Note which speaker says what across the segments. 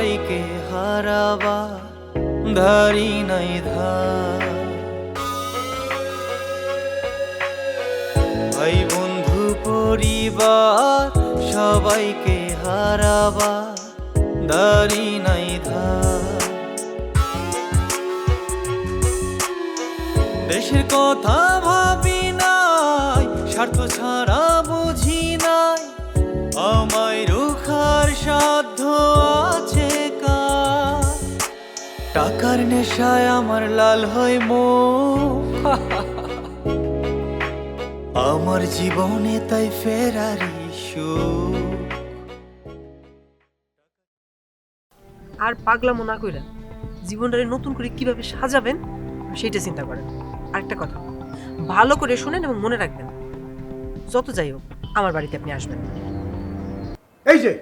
Speaker 1: সবাইকে হারাবা, ধারি নাই ধার। ভাই বন্ধু, পরিবার, সবাইকে হারাবা দারি নাই ধার। দেশের কথা ভাবি নাই, স্বার্থ ছাড়া নেশায় আমার লাল হয় মো আমার জীবনে তাই ফেরারি
Speaker 2: আর পাগলামো না কইরা জীবনটারে নতুন করে কীভাবে সাজাবেন সেইটা চিন্তা করেন। আরেকটা কথা ভালো করে শুনেন এবং মনে রাখবেন যত যাই হোক আমার বাড়িতে আপনি আসবেন।
Speaker 3: এই যে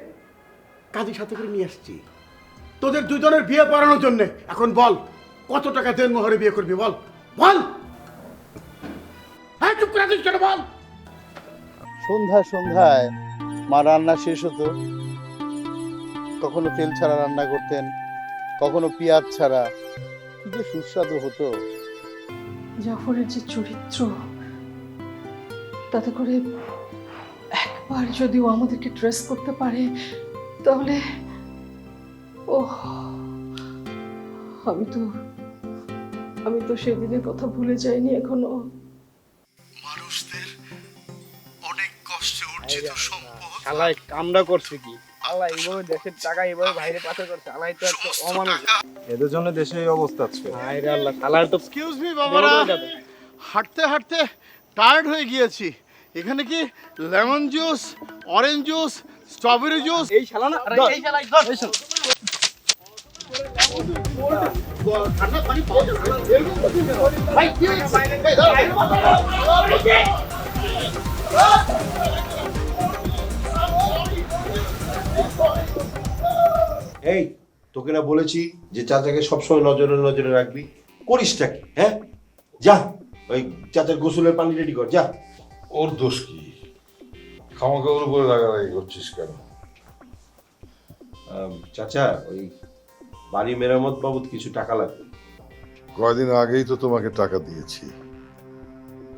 Speaker 3: কাজী সাথে করে নিয়ে আসছি। তোদের দুজনের বিয়ে পড়ানোর জন্য। এখন বল কত টাকা দেন মোহরে বিয়ে করবি বল। বল! হ্যাঁ চুপ করে কেন বল!
Speaker 4: সন্ধ্যা সন্ধ্যায় মা রান্না শেষ হতো। কখনো তেল ছাড়া রান্না করতেন কখনো পেঁয়াজ ছাড়া। কি যে সুস্বাদু হতো।
Speaker 5: জাফরের যে চরিত্র তাতে করে একবার যদি ও আমাদেরকে ড্রেস করতে পারে তাহলে ও আমি তো আমি তো সেদিনের কথা ভুলে যাইনি এখনও।
Speaker 4: মানুষদের অনেক কষ্টে অর্জিত সম্পদ।
Speaker 6: করছে কি? আল্লাহ এইভাবে দেশের টাকা এইভাবে বাইরে পাচার করছে আল্লাহ তো একটা অমানুষ।
Speaker 7: এদের জন্য দেশে এই অবস্থা আজকে
Speaker 6: হায়রে আল্লাহ আল্লাহ তো
Speaker 3: এক্সকিউজ মি বাবারা। হাঁটতে হাঁটতে টায়ার্ড হয়ে গিয়েছি। এখানে কি lemon juice orange juice strawberry juice
Speaker 6: এই শালা না এই শালা এই
Speaker 8: তোকে না বলেছি যে চাচাকে সবসময় নজরে নজরে রাখবি। করিসটা কি হ্যাঁ? যা ওই চাচার গোসলের পানি রেডি কর যা।
Speaker 9: ওর দোষ কি? খামাকে ওর উপরে রাগারাগি করছিস কেন?
Speaker 8: চাচা ওই বাড়ি মেরামত বাবদ কিছু টাকা লাগবে।
Speaker 9: কয়দিন আগেই তো তোমাকে টাকা দিয়েছি।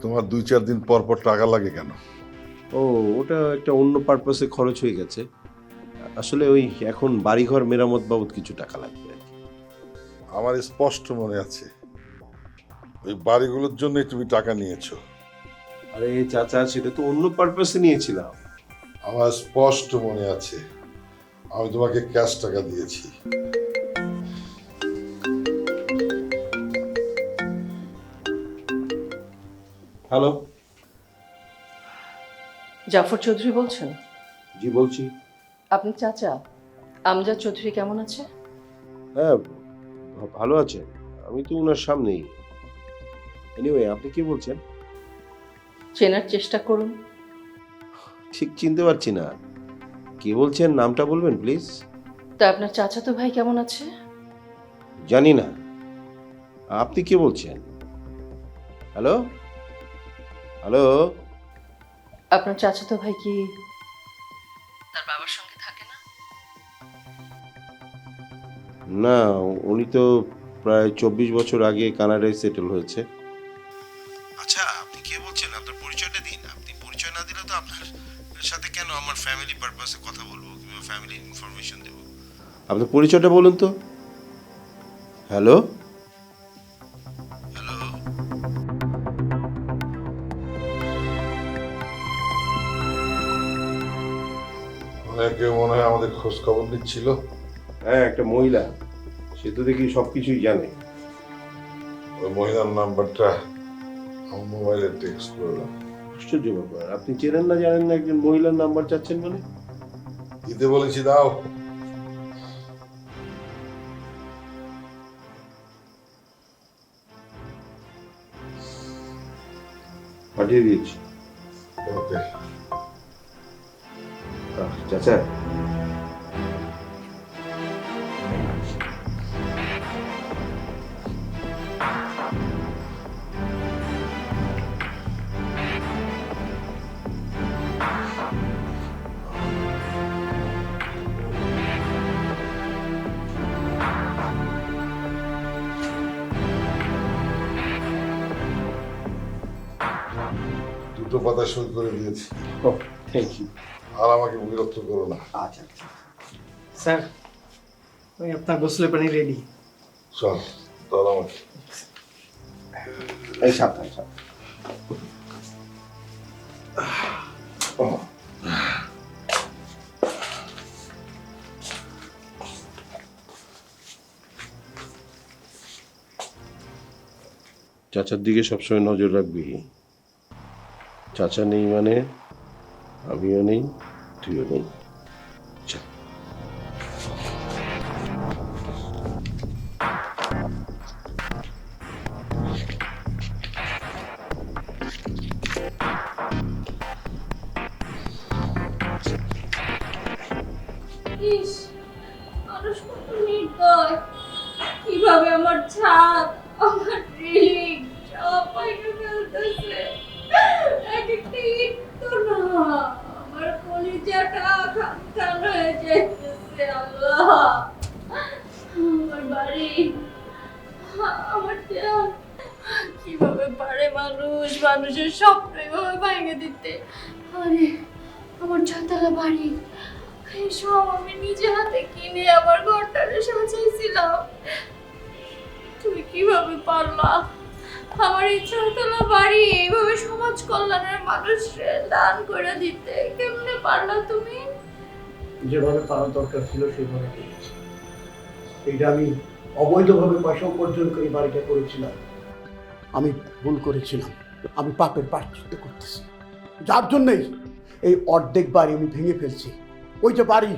Speaker 9: তোমার দুই চার দিন পর পর টাকা লাগে কেন?
Speaker 8: ও ওটা একটা অন্য পারপাসে খরচ হয়ে গেছে। আসলে ওই এখন বাড়িঘর মেরামত বাবদ কিছু টাকা লাগবে।
Speaker 9: আমার স্পষ্ট মনে আছে। ওই বাড়িগুলোর জন্যই তুমি টাকা নিয়েছো।
Speaker 8: আরে চাচা সেটা তো অন্য পারপাসে নিয়েছিলাম।
Speaker 9: আমার স্পষ্ট মনে আছে। আমি তোমাকে ক্যাশ টাকা দিয়েছি।
Speaker 8: হ্যালো।
Speaker 5: জাফর চৌধুরী বলছেন?
Speaker 8: জি বলছি।
Speaker 5: আপনি চাচা আমজাদ চৌধুরী কেমন আছে?
Speaker 8: হ্যাঁ ভা- ভালো আছেন আমি তো ওনার সামনেই। এনিওয়ে আপনি কি বলছেন?
Speaker 5: চেনার চেষ্টা করুন।
Speaker 8: ঠিক চিনতে পারছি না। কে বলছেন? নামটা বলবেন প্লিজ
Speaker 5: তা আপনার চাচাতো ভাই কেমন আছে?
Speaker 8: জানি না। আপনি কে বলছেন? হ্যালো? হ্যালো?
Speaker 5: আপনার চাচাতো ভাই কি? তার বাবার সঙ্গে থাকে না?
Speaker 8: না উনি তো প্রায় চব্বিশ বছর আগে কানাডায় সেটেল হয়েছে। আচ্ছা আপনি কে বলছেন? আপনার পরিচয়টা দিন। আপনি পরিচয় না দিলে তো আপনার সাথে কেন আমার ফ্যামিলি পারপাসে কথা বলব কিংবা ফ্যামিলি ইনফরমেশন দেব? আপনার পরিচয়টা বলুন তো। Hello hello?
Speaker 9: আমাদের খোঁজ খবর নিচ্ছিল।
Speaker 8: হ্যাঁ একটা মহিলা। সে তো দেখি সব কিছুই জানে।
Speaker 9: ওই মহিলার নাম্বারটা আমার মোবাইলে টেক্সট করলাম।
Speaker 8: আশ্চর্য ব্যাপার। আপনি চেনেন না জানেন না একজন মহিলার নাম্বার চাচ্ছেন মানে?
Speaker 9: দিতে বলেছি দাও।
Speaker 8: পাঠিয়ে দিয়েছি।
Speaker 9: ওকে।
Speaker 8: চাচা
Speaker 9: পাতা সই করে দিয়েছি।
Speaker 10: থ্যাংক ইউ
Speaker 9: আর আমাকে বিরক্ত করো না।
Speaker 10: আচ্ছা স্যার ওই আপনার গোসলের পানি রেডি
Speaker 9: চল চল আমাকে।
Speaker 11: এই সাবধান সাবধান।
Speaker 8: চাচার দিকে সবসময় নজর রাখবি। চাচা নেই মানে আমিও নেই তুইও নেই।
Speaker 12: খান হয়ে যাইতেছে আল্লাহ আমার বাড়ি, আমার কীভাবে পারে মানুষ মানুষের স্বপ্ন এভাবে ভেঙে দিতে। আরে আমার ছতলা বাড়ি সব আমি নিজে হাতে কিনে আমার ঘরটারে সাজাইছিলাম তুমি কীভাবে পারলা আমার এই ছতলা বাড়ি এইভাবে সমাজ কল্যাণের মানুষের দান করে দিতে? কেমনে পারলা তুমি?
Speaker 3: যেভাবে পাওয়ার দরকার ছিল সেভাবে পেয়েছি এটা আমি অবৈধভাবে পয়সা উপার্জন করে বাড়িটা করেছিলাম। আমি ভুল করেছিলাম। আমি পাপের প্রায়শ্চিত্ত করতেছি। যার জন্যই এই অর্ধেক বাড়ি আমি ভেঙে ফেলছি। ওই যে বাড়ি,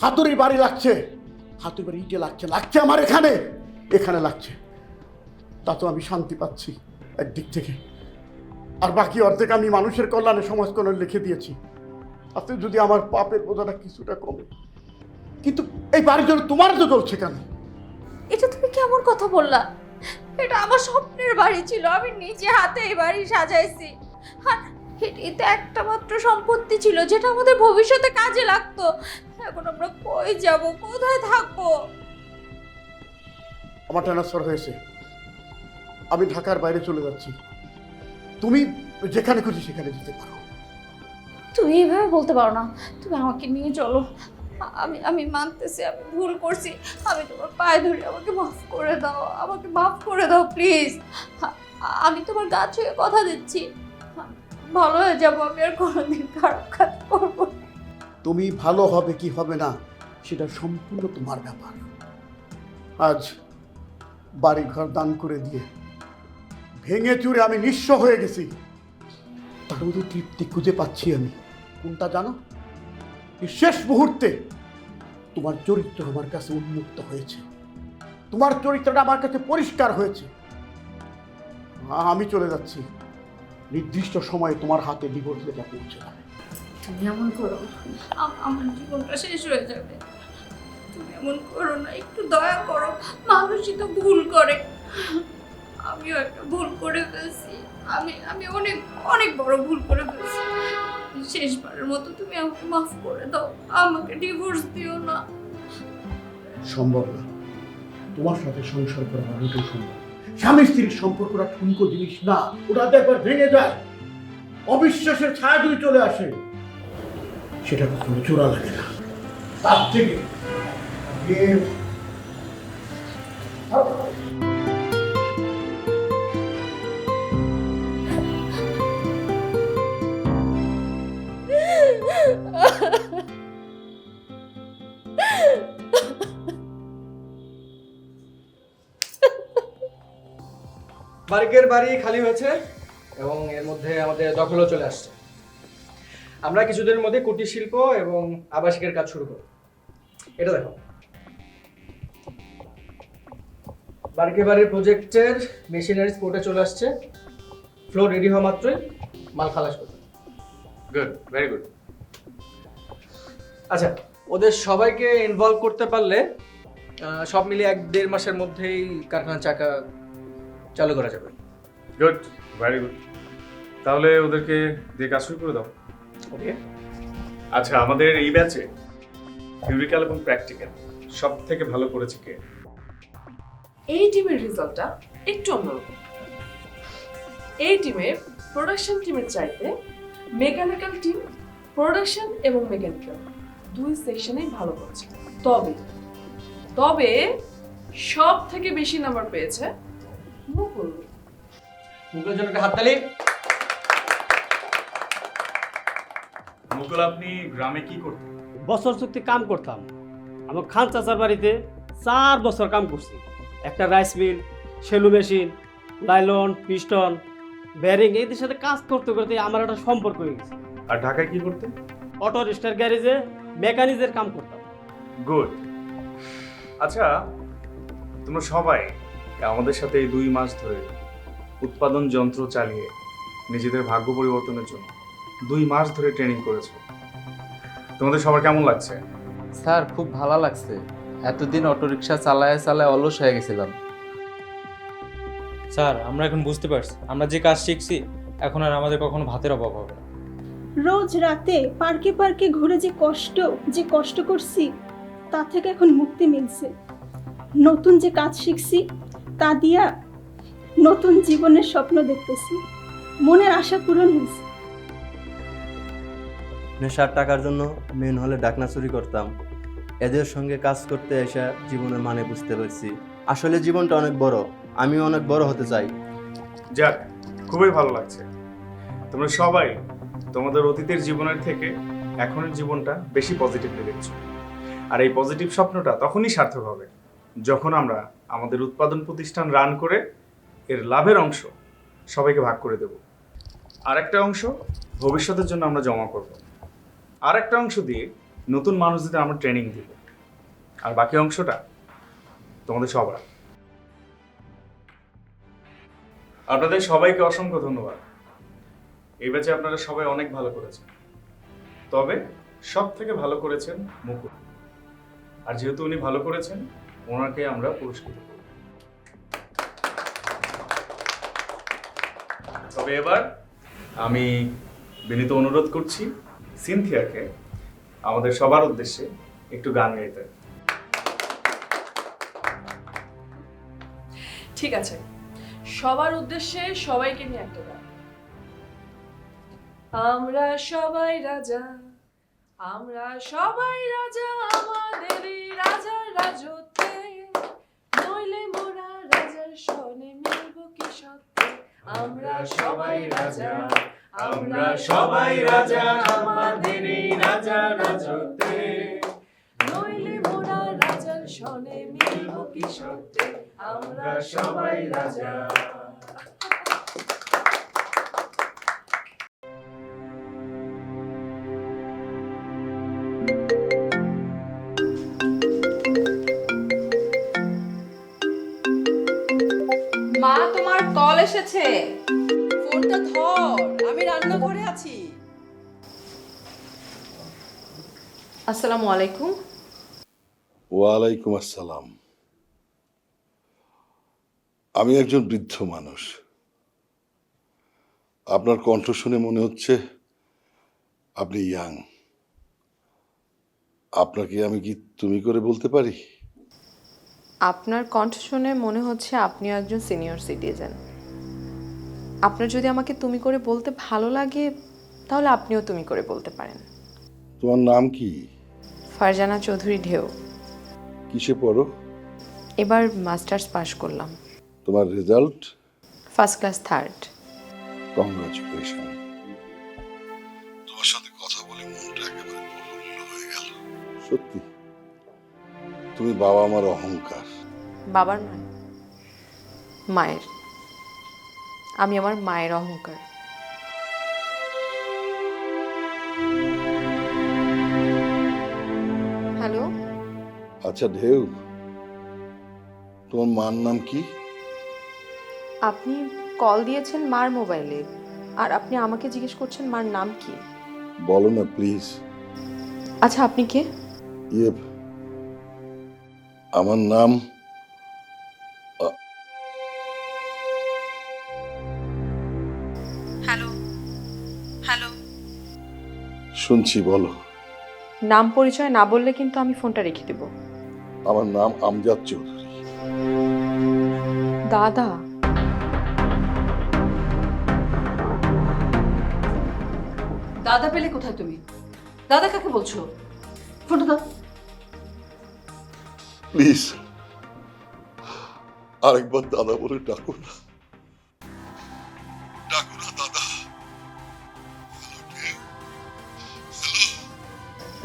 Speaker 3: হাতুড়ির বাড়ি লাগছে। হাতুড়ি বাড়ি ইটে লাগছে। লাগছে আমার এখানে। এখানে লাগছে। তা তো আমি শান্তি পাচ্ছি একদিক থেকে। আর বাকি অর্ধেক আমি মানুষের কল্যাণে সমাজ কল্যাণে লিখে দিয়েছি। তাতে যদি আমার পাপের বোঝাটা কিছুটা কমে। কিন্তু এই বাড়ির জন্য তোমার তো চলছে কেন?
Speaker 12: এটা তুমি কেমন কথা বললা? এটা আমার স্বপ্নের বাড়ি ছিল আমি নিজে হাতে এই বাড়ি সাজাইছি। আর এটা একটা মাত্র সম্পত্তি ছিল যেটা আমাদের ভবিষ্যতে কাজে লাগতো। এখন আমরা কই যাব কোথায় থাকব?
Speaker 3: আমার ট্রান্সফার হয়েছে। আমি ঢাকার বাইরে চলে যাচ্ছি। তুমি যেখানে খুশি সেখানে যেতে পারো।
Speaker 12: তুমি এভাবে বলতে পারো না। তুমি আমাকে নিয়ে চলো। আমি আমি মানতেছি, আমি ভুল করছি। আমি তোমার পায়ে ধরে আমাকে মাফ করে দাও, আমাকে মাফ করে দাও, প্লিজ। আমি তোমার গা ছুঁয়ে কথা দিচ্ছি। ভালো হয়ে যাব, আমি আর কোনোদিন খারাপ কাজ করব
Speaker 3: তুমি ভালো হবে কি হবে না, সেটা সম্পূর্ণ তোমার ব্যাপার। আজ বাড়ি ঘর দান করে দিয়ে ভেঙে চুরে আমি নিঃস্ব হয়ে গেছি। তার মধ্যে তৃপ্তি খুঁজে পাচ্ছি আমি। কোনটা জানো? শেষ মুহূর্তে তোমার চরিত্র আমার কাছে উন্মুক্ত হয়েছে। তোমার চরিত্রটা আমার কাছে পরিষ্কার হয়েছে। আমি চলে যাচ্ছি। নির্দিষ্ট সময়ে তোমার হাতে ডিভোর্স লেটার পৌঁছে যাবে।
Speaker 12: তুমি এমন করো আমার জীবনটা শেষ হয়ে যাবে। তুমি এমন করো না। একটু দয়া করো। মানুষই তো ভুল করে। আমিও একটা ভুল করে ফেলছি। আমি আমি অনেক অনেক বড় ভুল করে ফেলছি। শেষবারের মতো তুমি আমাকে মাফ করে দাও। আমাকে ডিভোর্স দিও না।
Speaker 3: সম্ভব না। তোমার সাথে সংসার করা মোটেও সম্ভব। স্বামী স্ত্রীর সম্পর্কটা ঠুনকো জিনিস না। ওটা একবার ভেঙে যায়। অবিশ্বাসের ছায়া যদি চলে আসে, সেটা কখনো চোরা লাগে না। তার থেকে
Speaker 10: বারিকের বাড়ি খালি হয়েছে এবং এর মধ্যে আমাদের দখলও চলে আসছে। আমরা কিছুদিনের মধ্যে কুটির শিল্প এবং আবাসিকের কাজ শুরু করব। এটা দেখো। বারিকে বাড়ির প্রজেক্টের মেশিনারি স্পোর্টে চলে আসছে। ফ্লোর রেডি হওয়া মাত্রই মাল খালাস করবে গুড ভেরি গুড আচ্ছা ওদের সবাইকে ইনভলভ করতে পারলে সব মিলিয়ে এক দেড় মাসের মধ্যেই কারখানার চাকা চালু করা যাবে।
Speaker 13: গুড ভেরি গুড তাহলে ওদেরকে দিয়ে কাজ শুরু করে দাও।
Speaker 10: ওকে
Speaker 13: আচ্ছা আমাদের এই ব্যাচে থিওরিক্যাল এবং প্র্যাকটিক্যাল সব থেকে ভালো করেছে কে?
Speaker 14: এই টিমের রেজাল্টটা একটু অন্যরকম। এই টিমে প্রোডাকশন টিমের চাইতে মেকানিক্যাল টিম প্রোডাকশন এবং মেকানিক্যাল দুই সেকশনেই ভালো করছে। তবে তবে সব থেকে বেশি নাম্বার পেয়েছে
Speaker 10: মুখের জন্য একটা হাততালি
Speaker 13: মুকুল আপনি গ্রামে কি করতেন?
Speaker 15: বছর চুক্তি কাম করতাম। আমার খান চাচার বাড়িতে চার বছর কাম করছি। একটা রাইস মিল সেলু মেশিন লাইলন পিস্টন ব্যারিং এদের সাথে কাজ করতে করতে আমার একটা সম্পর্ক হয়ে গেছে।
Speaker 13: আর ঢাকায় কি করতেন?
Speaker 15: অটো রিক্সার গ্যারেজে মেকানিজের কাম করতাম।
Speaker 13: গুড। আচ্ছা তোমরা সবাই আমাদের সাথে এই দুই মাস ধরে উৎপাদন যন্ত্র চালিয়ে নিজেদের ভাগ্য পরিবর্তনের জন্য দুই মাস ধরে ট্রেনিং করেছ। তোমাদের সবার কেমন লাগছে?
Speaker 4: স্যার খুব ভালো লাগছে। এতদিন অটোরিকশা চালায় চালায় অলস হয়ে গেছিলাম।
Speaker 16: স্যার আমরা এখন বুঝতে পারছি। আমরা যে কাজ শিখছি এখন আর আমাদের কখনো ভাতের অভাব হবে না।
Speaker 12: রোজ রাতে পার্কে পার্কে ঘুরে যে কষ্ট যে কষ্ট করছি তা থেকে এখন মুক্তি মিলছে। নতুন যে কাজ শিখছি তা দিয়া নতুন জীবনের স্বপ্ন দেখতেছি। মনের আশা পূরণ হয়েছে।
Speaker 4: নেশার টাকার জন্য মেন হলে ডাকনা চুরি করতাম। এদের সঙ্গে কাজ করতে এসে জীবনের মানে বুঝতে পারছি। আসলে জীবনটা অনেক বড়। আমিও অনেক বড় হতে চাই।
Speaker 13: যাক খুবই ভালো লাগছে। তোমরা সবাই তোমাদের অতীতের জীবনের থেকে এখনের জীবনটা বেশি পজিটিভলি দেখছ। আর এই পজিটিভ স্বপ্নটা তখনই সার্থক হবে যখন আমরা আমাদের উৎপাদন প্রতিষ্ঠান রান করে এর লাভের অংশ সবাইকে ভাগ করে দেব। আর একটা অংশ ভবিষ্যতের জন্য আমরা জমা করব। আর একটা অংশ দিয়ে নতুন মানুষদের আমরা ট্রেনিং দিব। আর বাকি অংশটা তোমাদের সবার। আপনাদের সবাইকে অসংখ্য ধন্যবাদ। এই ব্যাচে আপনারা সবাই অনেক ভালো করেছেন। তবে সব থেকে ভালো করেছেন মুকুল। আর যেহেতু উনি ভালো করেছেন, ওনাকে আমরা পুরস্কৃত করব। তবে এবার আমি বিনীত অনুরোধ করছি সিনথিয়াকে আমাদের সবার উদ্দেশ্যে একটু গান গাইতে।
Speaker 14: ঠিক আছে। সবার উদ্দেশ্যে সবাইকে নিয়ে একটা গান। আমরা সবাই রাজা, আমরা সবাই রাজা, আমাদের রাজা রাজত্বে নইলে মোরা রাজার সত্যে আমরা সবাই রাজা আমরা সবাই রাজা আমাদের রাজা রাজতে নইলে মোরা রাজার সনে মিলব কি সত্যি? আমরা সবাই রাজা।
Speaker 17: এসেছে ফোনটা ধর আমি রান্নাঘরে আছি। আসসালামু আলাইকুম
Speaker 9: ওয়ালাইকুম আসসালাম। আমি একজন বৃদ্ধ মানুষ। আপনার কণ্ঠ শুনে মনে হচ্ছে আপনি ইয়াং। আপনাকে আমি কি তুমি করে বলতে পারি?
Speaker 17: আপনার কণ্ঠ শুনে মনে হচ্ছে আপনি একজন সিনিয়র সিটিজেন। আপনার যদি আমাকে তুমি করে বলতে ভালো লাগে তাহলে আপনিও তুমি করে বলতে পারেন।
Speaker 9: তোমার নাম কি?
Speaker 17: ফারজানা চৌধুরী ঢেউ।
Speaker 9: কিসে পড়ো?
Speaker 17: এবার মাস্টার্স পাশ করলাম।
Speaker 9: তোমার result?
Speaker 17: First class third.
Speaker 9: Congratulation. তোমার সাথে কথা বলে মনটা একেবারে প্রফুল্ল হয়ে গেল। সত্যি? তুমি বাবা আমার অহংকার।
Speaker 17: বাবার নয় মায়ের। আমি আমার মায়ের অহংকার। হ্যালো?
Speaker 9: আচ্ছা ঢেউ তোমার মার নাম কি?
Speaker 17: আপনি কল দিয়েছেন মার মোবাইলে আর আপনি আমাকে জিজ্ঞেস করছেন মার নাম কি?
Speaker 9: বলো না প্লিজ।
Speaker 17: আচ্ছা আপনি কে?
Speaker 9: ইয়ে আমার নাম শুনছি বলো।
Speaker 17: নাম পরিচয় না বললে কিন্তু আমি ফোনটা রেখে দেব।
Speaker 9: আমার নাম আমজাদ চৌধুরী।
Speaker 17: দাদা।
Speaker 5: দাদা পেলে কোথায় তুমি? দাদা কাকে বলছো? ফোনটা দাও।
Speaker 9: প্লিজ আরেকবার দাদা বলে ডাকো না।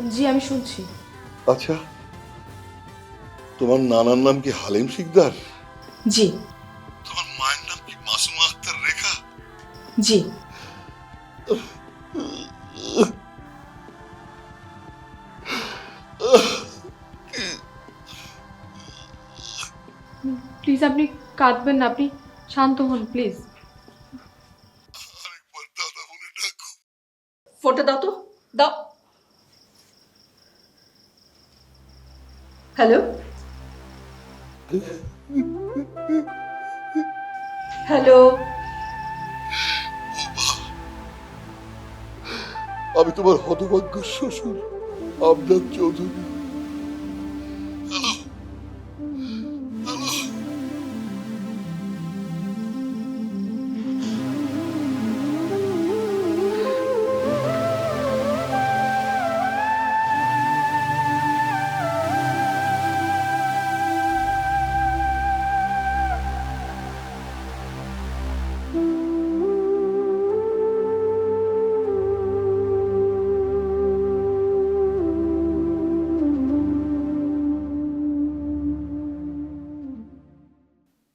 Speaker 12: জি আমি শুনছি।
Speaker 9: আচ্ছা তোমার নানার নাম কি হালিম শিকদার?
Speaker 12: জি।
Speaker 9: তোমার মায়ের নাম কি মাসুমা আক্তার রেখা?
Speaker 12: জি। প্লিজ আপনি কাঁদবেন না আপনি শান্ত হন প্লিজ
Speaker 9: আরেকবার দাদা বলে ডাকো
Speaker 5: ফোনটা দাও তো দাও হ্যালো? হ্যালো?
Speaker 9: আমি তোমার হতভাগ্য শ্বশুর আমজাদ চৌধুরী।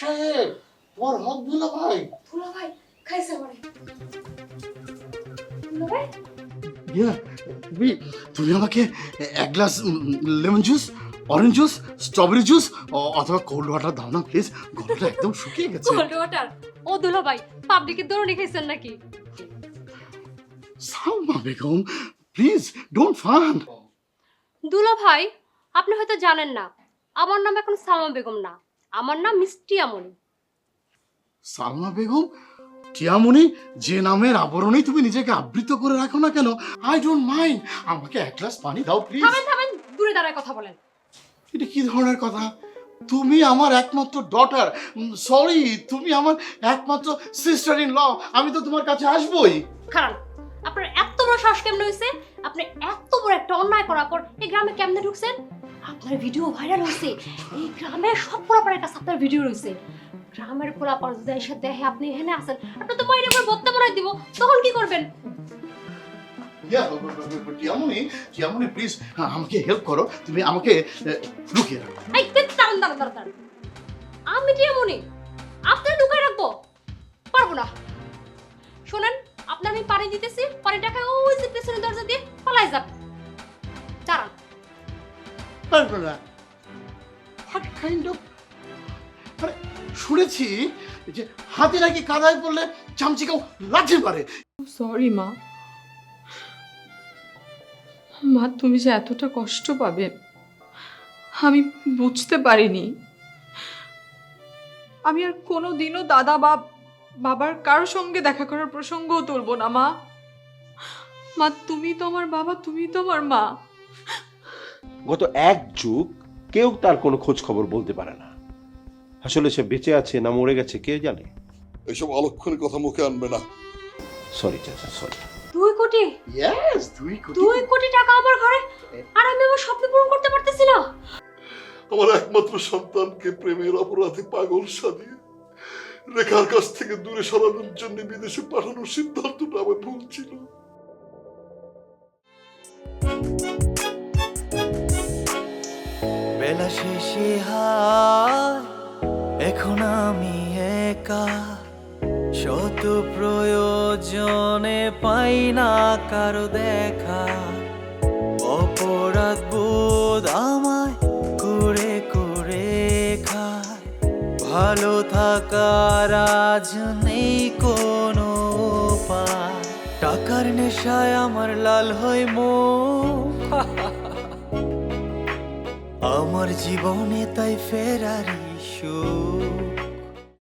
Speaker 11: সাহেব তোমার হক দুলা ভাই।
Speaker 18: ফুলা ভাই খাইছে আমারে। ভাই।
Speaker 11: তুমি তুমি আমাকে এক glass lemon juice orange juice strawberry juice অথবা কোল্ড ওয়াটার দাও না প্লিজ গলাটা একদম শুকিয়ে গেছে।
Speaker 18: কোল্ড ওয়াটার ও দুলা ভাই পাবলিকে দৌড়ে খাইছেন নাকি?
Speaker 11: Salma Begum please don't fun
Speaker 18: দুলা ভাই আপনি হয়তো জানেন না আমার নাম এখন সালমা বেগম না। আমার নাম মিস আমনি
Speaker 11: সালমা বেগম টিয়ামণি যে নামের আবরণেই তুমি নিজেকে আবৃত করে রাখো না কেন আই ডোন্ট মাইন্ড আমাকে এক গ্লাস পানি দাও প্লিজ
Speaker 18: থামেন থামেন দূরে দাঁড়ায় কথা বলেন।
Speaker 11: এটা কি ধরনের কথা? তুমি আমার একমাত্র ডটার সরি তুমি আমার একমাত্র সিস্টার ইন ল আমি তো তোমার কাছে আসবই।
Speaker 18: খারাপ আপনার এত বড় শ্বাস কেমনে হয়েছে আপনি এত বড় একটা অন্যায় করার পর এই গ্রামে কেমনে ঢুকছেন? আপনার ভিডিও ভাইরাল হয়েছে। এই গ্রামের সব পোলাপারের কাছে আপনার ভিডিও রয়েছে। গ্রামের পোলাপার যদি এসে দেখে আপনি এখানে আছেন আপনি তো বাইরে করে বত্তা মনে দিব। তখন কি করবেন?
Speaker 11: টিয়ামণি টিয়ামণি প্লিজ আমাকে হেল্প করো। তুমি আমাকে লুকিয়ে রাখো।
Speaker 18: এই দাঁড়ান দাঁড়ান দাঁড়ান। আমি এমনই আপনার ঢুকাই রাখব? পারব না। শোনেন আপনার আমি পানি দিতেছি পানিটাকে ওই যে পেছনের দরজা দিয়ে পালাই যান। দাঁড়ান।
Speaker 11: মানে শুনেছি যে হাতি নাকি কাদায় পড়লে চামচিকাও লাঠি মারে।
Speaker 12: সরি মা। মা, তুমি যে এতটা কষ্ট পাবে, আমি বুঝতে পারিনি। আমি আর কোনো দিনও দাদা বা বাবার কারোর সঙ্গে দেখা করার প্রসঙ্গও তুলব না, মা। মা, তুমি তো আমার বাবা, তুমি তো আমার মা।
Speaker 8: গত এক যুগ কেউ তার কোনো খোঁজ খবর বলতে পারে না। আসলে সে বেঁচে আছে না মরে গেছে কে জানে?
Speaker 9: এসব অলক্ষণের কথা মুখে আনবে না।
Speaker 8: সরি চাচা সরি
Speaker 18: দুই কোটি?
Speaker 11: ইয়েস দুই কোটি।
Speaker 18: দুই কোটি টাকা আমার ঘরে? আর আমি আমার স্বপ্ন পূরণ করতে পারতেছি না।
Speaker 9: আমার একমাত্র সন্তানকে প্রেমের অপরাধে পাগল সাজিয়ে রেখার কাছ থেকে দূরে সরানোর জন্য বিদেশে পাঠানোর সিদ্ধান্তটা আমার ভুল ছিল।
Speaker 1: বেলা শেষে এখন আমি একা। শত প্রয়োজনে পাই না কারও দেখা। অপরাধ বোধ আমায় করে করে খায়। ভালো থাকার আজ নেই কোনো টাকার নেশায় আমার লাল হয় মুখ আমার জীবনে তাই ফেরারি সুর